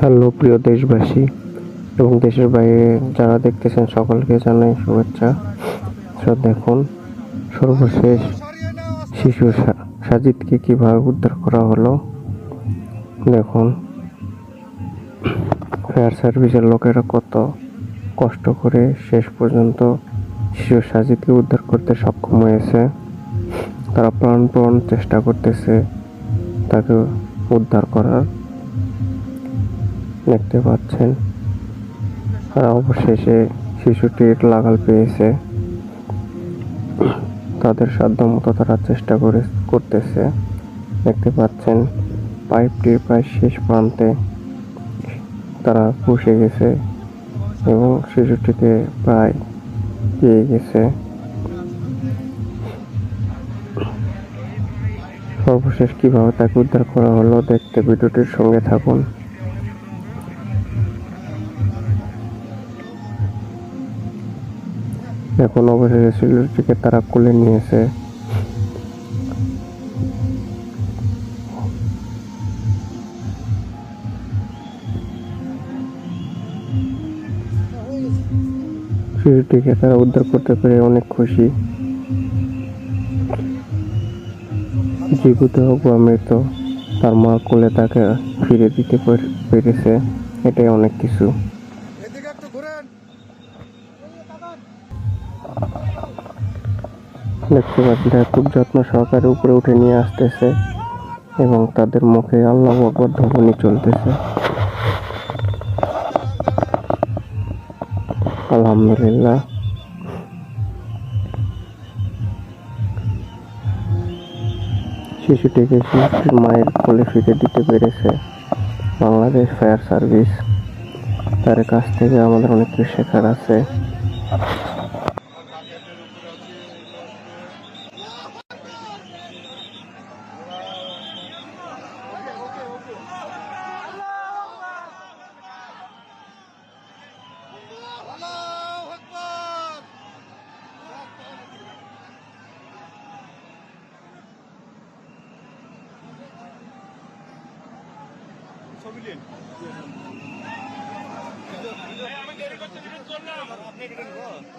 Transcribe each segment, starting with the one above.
Hello, প্রিয় দেশবাসী এবং দেশের বাইরে যারা দেখতেছেন সকলকে জানাই শুভেচ্ছা। তো দেখুন, সর্বশেষ শিশু সাজিদকে কীভাবে উদ্ধার করা হলো। দেখুন, ফায়ার সার্ভিসের লোকেরা কত কষ্ট করে শেষ পর্যন্ত শিশু সাজিদকে উদ্ধার করতে সক্ষম হয়েছে। তারা প্রাণপণ চেষ্টা করতেছে তাকে উদ্ধার করার। দেখতে পাচ্ছেন। তারা অবশেষে শিশুটির লাগাল পেয়েছে। তাদের সাধ্য মতো তারা চেষ্টা করে, করতেছে। দেখতে পাচ্ছেন পাইপটির প্রায় শেষ প্রান্তে তারা বসে গেছে এবং শিশুটিকে প্রায় পেয়ে গেছে। সর্বশেষ কীভাবে তাকে উদ্ধার করা হলো, দেখতে ভিডিওটির সঙ্গে থাকুন। এখন অবশেষে শিশুটিকে তারা কোলে নিয়েছে। শিশুটিকে তারা উদ্ধার করতে পেরে অনেক খুশি। জীবিত হোক বা মৃত তার মা কোলে তাকে ফিরে দিতে পেরেছে। এটাই অনেক কিছু। দেখতে পাচ্ছি তারা খুব যত্ন সহকারে উপরে উঠে নিয়ে আসতেছে এবং তাদের মুখে আল্লাহ আকবর ধ্বনি চলতেছে। আলহামদুলিল্লাহ। শিশুটিকে শিশুটির মায়ের কোলে ফিরে দিতে পেরেছে বাংলাদেশ ফায়ার সার্ভিস। তার কাছ থেকে আমাদের অনেক কিছু শেখার আছে। ছবি আমি দেরি করতে নিষেধ করলাম।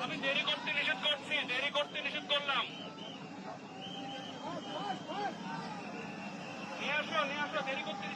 আমি দেরি করতে নিষেধ করছি, দেরি করতে নিষেধ করলাম। নিয়ে আসো নিয়ে আসো, দেরি করতে